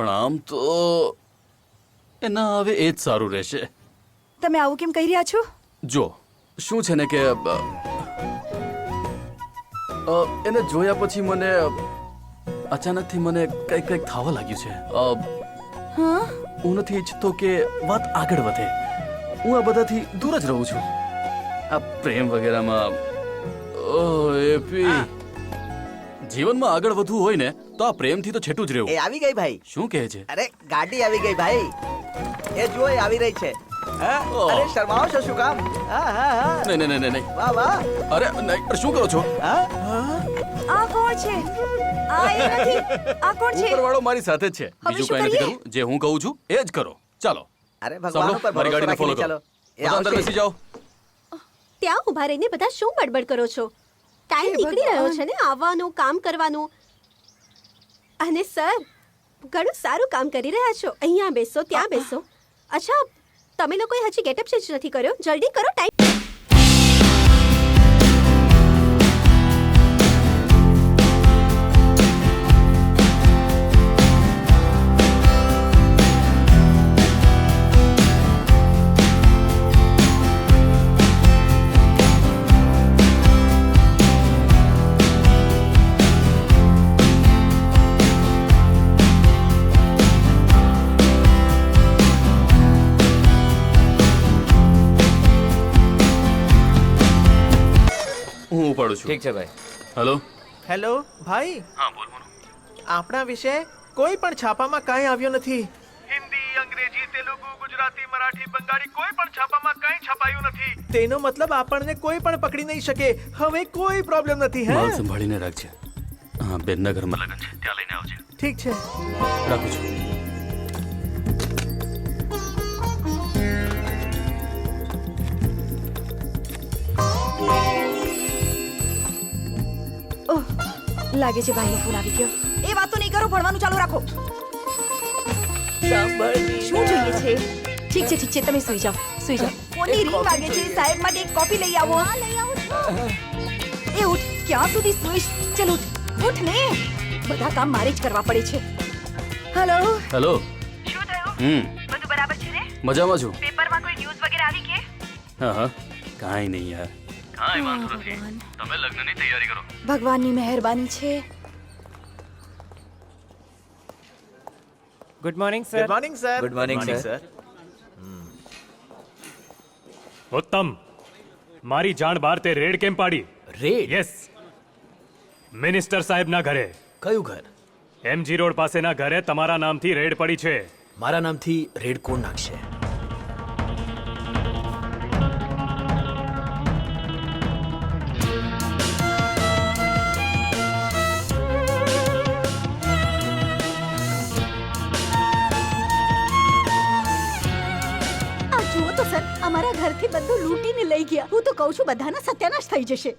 પણ આમ તો એ ના હવે એ જ સારું રહેશે. તમે આવું કેમ કહી રહ્યા છો? જો શું છે ને કે એને જોયા પછી મને અચાનકથી મને કંઈક કંઈક થવા લાગ્યું છે. હું? નથી ઈચ્છતો કે વાત આગળ વધે. હું આ બધાથી દૂર જ રહું છું. આ પ્રેમ વગેરેમાં ઓહ, એપી જીવનમાં આગળ વધવું હોય ને તો આ પ્રેમથી તો છેટું જ એ આવી ગઈ ભાઈ. શું કહે છે? અરે ગાડી આવી ગઈ ભાઈ. એ જુઓ એ આવી રહી છે. હા? અરે શરમાવો છો શું કામ? હા હા હા. નહીં નહીં નહીં નહીં વાહ વાહ. અરે નહીં શું કરો છો? હા? આ કોણ છે? આ એ નથી. આ કોણ છે? ઉપરવાળો મારી સાથે જ છે. બીજું કંઈ નથી કરું જે હું કહું છું એ જ કરો. ચાલો. અરે ભગવાન પર ઉપર મારી ગાડીને ફોલો કરો. બધા અંદર. બેસી જાઓ. ત્યાં ઊભા રહીને બધા શું બડબડ કરો છો? ટાઈમ નીકળી રહ્યો છે ને આવવાનું કામ કરવાનું. અને સર ઘણું સારું કામ કરી રહ્યા છો. અહીંયા બેસો ત્યાં બેસો. અચ્છા તમે લોકોએ હજી ગેટઅપ ચેન્જ નથી કર્યો? જલ્દી કરો ટાઈમ હું ઉપાડું છું. ઠીક છે ભાઈ. હેલો હેલો ભાઈ? આપણા વિશે કોઈ પણ છાપામાં કાંઈ આવ્યો નથી. હિન્દી અંગ્રેજી તેલુગુ ગુજરાતી મરાઠી બંગાળી કોઈ પણ છાપામાં કાંઈ છપાયું નથી. તેનો મતલબ આપણને કોઈ પણ પકડી નહીં શકે. હવે કોઈ પ્રોબ્લેમ નથી હે? માલ સંભાળીને રાખજે હા બેનના ઘરમાં. લગન છે ત્યાં લઈને આવજે. ઠીક છે. રાખું છું. લાગે છે ભાઈનો ફોન આવી ગયો. એ વાત તો નહીં કરો ભણવાનું ચાલુ રાખો. શું જોઈએ છે? ઠીક છે ઠીક છે તમે સુઈ જાઓ સુઈ જાઓ. ફોનની રીંગ વાગે છે? સાહેબ માટે એક કોફી લઈ આવો. એ ઉઠ ક્યાં સુધી સુઈશ? ચલ ઉઠ ઉઠ ને. બધા કામ મારે જ કરવા પડે છે. હેલો? હેલો. શું થયું? હમ. બધું બરાબર છે ને? મજામાં છું. પેપરમાં કોઈ ન્યૂઝ વગેરે આવી કે? હા હા. કાંઈ નહીં યાર. કાંઈ વાંધો નથી. તમે લગ્નની તૈયારી કરો. ભગવાનની મહેરબાની છે. Good morning good morning sir good morning sir ઉત્તમ. મારી જાણ બહાર તે રેડ કેમ પાડી? રેડ? યસ મિનિસ્ટર સાહેબના ઘરે. કયું ઘર? એમજી રોડ પાસેના ઘરે તમારા નામથી રેડ પડી છે. મારા નામથી રેડ કોણ નાખશે? ગયા. હું તો કહું છું બધાના સત્યાનાશ થઈ જશે.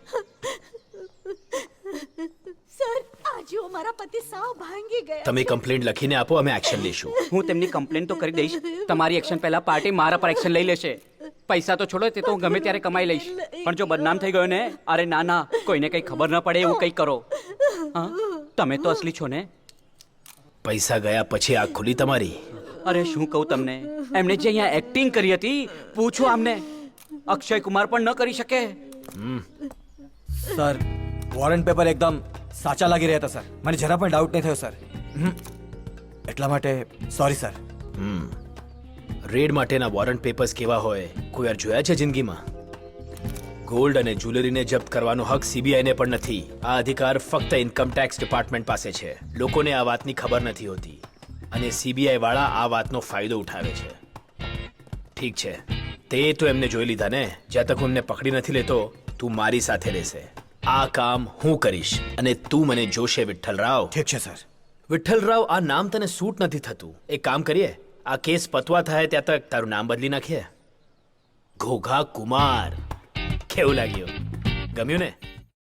સર આજે મારા પતિ સાવ ભાંગી ગયા તમે કમ્પ્લેન્ટ લખીને આપો અમે એક્શન લઈશું. હું તેમની કમ્પ્લેન તો કરી દઈશ. તમારી એક્શન પહેલા પાર્ટી મારા પર એક્શન લઈ લેશે. પૈસા તો છોડો તે તો હું ગમે ત્યારે કમાઈ લઈશ. પણ જો બદનામ થઈ ગયો ને અરે ના ના કોઈને કઈ ખબર ન પડે એવું કંઈ કરો. હા? તમે તો અસલી છો ને? પૈસા ગયા પછી આ ખુલી તમારી? અરે શું કહું તમને? એમણે જે અહીંયા એક્ટિંગ કરી હતી પૂછો આમને અક્ષય કુમાર પણ ન કરી શકે? સર વોરંટ પેપર એકદમ સાચા લાગી રહ્યા હતા સર. મને જરા પણ ડાઉટ નહીં થયો સર. હમ. એટલા માટે સોરી. સર રેડ માટેના વોરંટ પેપર્સ કેવા હોય કોઈ વાર જોયા છે જિંદગીમાં? ગોલ્ડ અને જ્વેલરીને જપ્ત કરવાનો હક સીબીઆઈને પણ નથી. આ અધિકાર ફક્ત ઇન્કમ ટેક્સ ડિપાર્ટમેન્ટ પાસે છે. લોકોને આ વાતની ખબર નથી હોતી. અને સીબીઆઈ વાળા આ વાતનો ફાયદો ઉઠાવે છે. ઠીક છે. તે તો એમને જોઈ લીધા ને જ્યાં તક હું એમને પકડી નથી લેતો તું મારી સાથે રહેશે. આ કામ હું કરીશ અને તું મને જોશે વિઠ્ઠલ રાવ. ઠીક છે સર. વિઠ્ઠલરાવ આ નામ તને સૂટ નથી થતું. એક કામ કરીએ. આ કેસ પતવા થાય ત્યાં તક તારું નામ બદલી નાખીએ. ઘોઘા કુમાર. કેવું લાગ્યું? ગમ્યું ને?